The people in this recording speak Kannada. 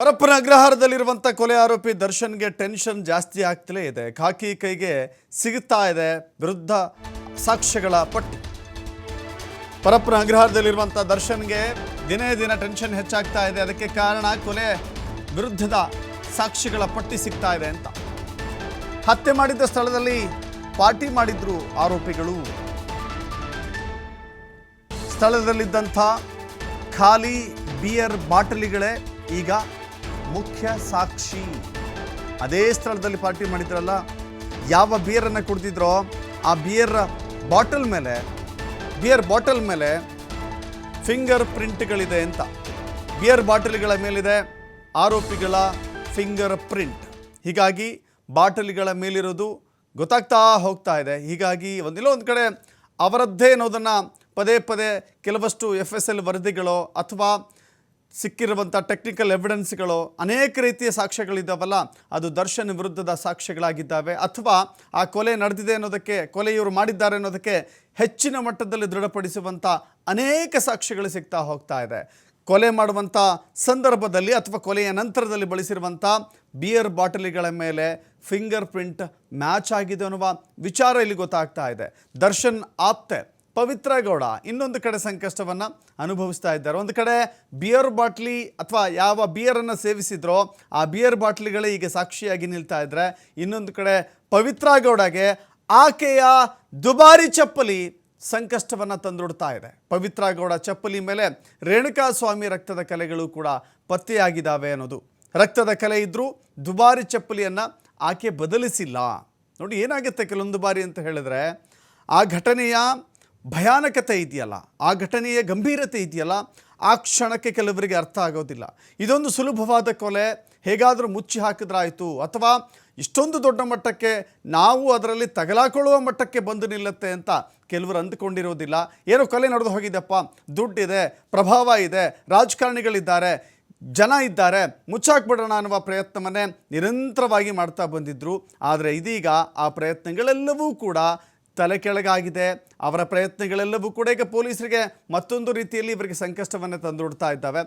ಪರಪ್ಪನ ಅಗ್ರಹಾರದಲ್ಲಿರುವಂಥ ಕೊಲೆ ಆರೋಪಿ ದರ್ಶನ್ಗೆ ಟೆನ್ಷನ್ ಜಾಸ್ತಿ ಆಗ್ತಲೇ ಇದೆ. ಖಾಕಿ ಕೈಗೆ ಸಿಗುತ್ತಾ ಇದೆ ವಿರುದ್ಧ ಸಾಕ್ಷ್ಯಗಳ ಪಟ್ಟಿ. ಪರಪ್ಪನ ಅಗ್ರಹಾರದಲ್ಲಿರುವಂಥ ದರ್ಶನ್ಗೆ ದಿನೇ ದಿನ ಟೆನ್ಷನ್ ಹೆಚ್ಚಾಗ್ತಾ ಇದೆ. ಅದಕ್ಕೆ ಕಾರಣ ಕೊಲೆ ವಿರುದ್ಧದ ಸಾಕ್ಷಿಗಳ ಪಟ್ಟಿ ಸಿಗ್ತಾ ಇದೆ ಅಂತ. ಹತ್ಯೆ ಮಾಡಿದ್ದ ಸ್ಥಳದಲ್ಲಿ ಪಾರ್ಟಿ ಮಾಡಿದ್ರು ಆರೋಪಿಗಳು. ಸ್ಥಳದಲ್ಲಿದ್ದಂಥ ಖಾಲಿ ಬಿಯರ್ ಬಾಟಲಿಗಳೇ ಈಗ ಮುಖ್ಯ ಸಾಕ್ಷಿ. ಅದೇ ಸ್ಥಳದಲ್ಲಿ ಪಾರ್ಟಿ ಮಾಡಿದ್ರಲ್ಲ, ಯಾವ ಬಿಯರನ್ನು ಕುಡ್ದಿದ್ರೋ ಆ ಬಿಯರ್ ಬಾಟಲ್ ಮೇಲೆ ಬಿಯರ್ ಬಾಟಲ್ ಮೇಲೆ ಫಿಂಗರ್ ಪ್ರಿಂಟ್ಗಳಿದೆ ಅಂತ. ಬಿಯರ್ ಬಾಟಲ್ಗಳ ಮೇಲಿದೆ ಆರೋಪಿಗಳ ಫಿಂಗರ್ ಪ್ರಿಂಟ್ ಹೀಗಾಗಿ ಬಾಟಲಿಗಳ ಮೇಲಿರೋದು ಗೊತ್ತಾಗ್ತಾ ಹೋಗ್ತಾ ಇದೆ. ಹೀಗಾಗಿ ಒಂದಿಲ್ಲ ಒಂದು ಕಡೆ ಅವರದ್ದೇ ಅನ್ನೋದನ್ನು ಪದೇ ಪದೇ ಕೆಲವಷ್ಟು ಎಫ್ ಎಸ್ ಎಲ್ ವರದಿಗಳು ಅಥವಾ ಸಿಕ್ಕಿರುವಂಥ ಟೆಕ್ನಿಕಲ್ ಎವಿಡೆನ್ಸ್ಗಳು ಅನೇಕ ರೀತಿಯ ಸಾಕ್ಷ್ಯಗಳಿದ್ದಾವಲ್ಲ, ಅದು ದರ್ಶನ್ ವಿರುದ್ಧದ ಸಾಕ್ಷ್ಯಗಳಾಗಿದ್ದಾವೆ. ಅಥವಾ ಆ ಕೊಲೆ ನಡೆದಿದೆ ಅನ್ನೋದಕ್ಕೆ ಕೊಲೆ ಇವರು ಮಾಡಿದ್ದಾರೆ ಅನ್ನೋದಕ್ಕೆ ಹೆಚ್ಚಿನ ಮಟ್ಟದಲ್ಲಿ ದೃಢಪಡಿಸುವಂಥ ಅನೇಕ ಸಾಕ್ಷ್ಯಗಳು ಸಿಗ್ತಾ ಹೋಗ್ತಾ ಇದೆ. ಕೊಲೆ ಮಾಡುವಂಥ ಸಂದರ್ಭದಲ್ಲಿ ಅಥವಾ ಕೊಲೆಯ ನಂತರದಲ್ಲಿ ಬಳಸಿರುವಂಥ ಬಿಯರ್ ಬಾಟಲಿಗಳ ಮೇಲೆ ಫಿಂಗರ್ ಪ್ರಿಂಟ್ ಮ್ಯಾಚ್ ಆಗಿದೆ ಅನ್ನುವ ವಿಚಾರ ಇಲ್ಲಿ ಗೊತ್ತಾಗ್ತಾ ಇದೆ. ದರ್ಶನ್ ಆಪ್ತೆ ಪವಿತ್ರ ಗೌಡ ಇನ್ನೊಂದು ಕಡೆ ಸಂಕಷ್ಟವನ್ನು ಅನುಭವಿಸ್ತಾ ಇದ್ದಾರೆ. ಒಂದು ಕಡೆ ಬಿಯರ್ ಬಾಟ್ಲಿ ಅಥವಾ ಯಾವ ಬಿಯರನ್ನು ಸೇವಿಸಿದ್ರೋ ಆ ಬಿಯರ್ ಬಾಟ್ಲಿಗಳೇ ಈಗ ಸಾಕ್ಷಿಯಾಗಿ ನಿಲ್ತಾ ಇದ್ದರೆ ಇನ್ನೊಂದು ಕಡೆ ಪವಿತ್ರ ಗೌಡಗೆ ಆಕೆಯ ದುಬಾರಿ ಚಪ್ಪಲಿ ಸಂಕಷ್ಟವನ್ನು ತಂದೊಡ್ತಾ ಇದೆ. ಪವಿತ್ರ ಗೌಡ ಚಪ್ಪಲಿ ಮೇಲೆ ರೇಣುಕಾ ಸ್ವಾಮಿ ರಕ್ತದ ಕಲೆಗಳು ಕೂಡ ಪತ್ತೆಯಾಗಿದ್ದಾವೆ ಅನ್ನೋದು. ರಕ್ತದ ಕಲೆ ಇದ್ದರೂ ದುಬಾರಿ ಚಪ್ಪಲಿಯನ್ನು ಆಕೆ ಬದಲಿಸಿಲ್ಲ. ನೋಡಿ ಏನಾಗುತ್ತೆ ಕೆಲವೊಂದು ಬಾರಿ ಅಂತ ಹೇಳಿದ್ರೆ ಆ ಘಟನೆಯ ಭಯಾನಕತೆ ಇದೆಯಲ್ಲ? ಆ ಘಟನೆಯ ಗಂಭೀರತೆ ಇದೆಯಲ್ಲ? ಆ ಕ್ಷಣಕ್ಕೆ ಕೆಲವರಿಗೆ ಅರ್ಥ ಆಗೋದಿಲ್ಲ. ಇದೊಂದು ಸುಲಭವಾದ ಕೊಲೆ. ಹೇಗಾದರೂ ಮುಚ್ಚಿ ಹಾಕಿದ್ರಾಯಿತು. ಅಥವಾ ಇಷ್ಟೊಂದು ದೊಡ್ಡ ಮಟ್ಟಕ್ಕೆ ನಾವು ಅದರಲ್ಲಿ ತಗಲಾಕೊಳ್ಳುವ ಮಟ್ಟಕ್ಕೆ ಬಂದು ನಿಲ್ಲುತ್ತೆ ಅಂತ ಕೆಲವರು ಅಂದುಕೊಂಡಿರೋದಿಲ್ಲ. ಏನೋ ಕೊಲೆ ನಡೆದು ಹೋಗಿದ್ದಪ್ಪ ದುಡ್ಡಿದೆ, ಪ್ರಭಾವ ಇದೆ, ರಾಜಕಾರಣಿಗಳಿದ್ದಾರೆ, ಜನ ಇದ್ದಾರೆ. ಮುಚ್ಚಾಕ್ಬಿಡೋಣ ಅನ್ನುವ ಪ್ರಯತ್ನವನ್ನೇ ನಿರಂತರವಾಗಿ ಮಾಡ್ತಾ ಬಂದಿದ್ದರು ಆದರೆ ಇದೀಗ ಆ ಪ್ರಯತ್ನಗಳೆಲ್ಲವೂ ಕೂಡ ತಲೆ ಕೆಳಗಾಗಿದೆ. ಅವರ ಪ್ರಯತ್ನಗಳೆಲ್ಲವೂ ಕೂಡ ಈಗ ಪೊಲೀಸರಿಗೆ ಮತ್ತೊಂದು ರೀತಿಯಲ್ಲಿ ಇವರಿಗೆ ಸಂಕಷ್ಟವನ್ನು ತಂದೊಡ್ತಾ ಇದ್ದಾವೆ.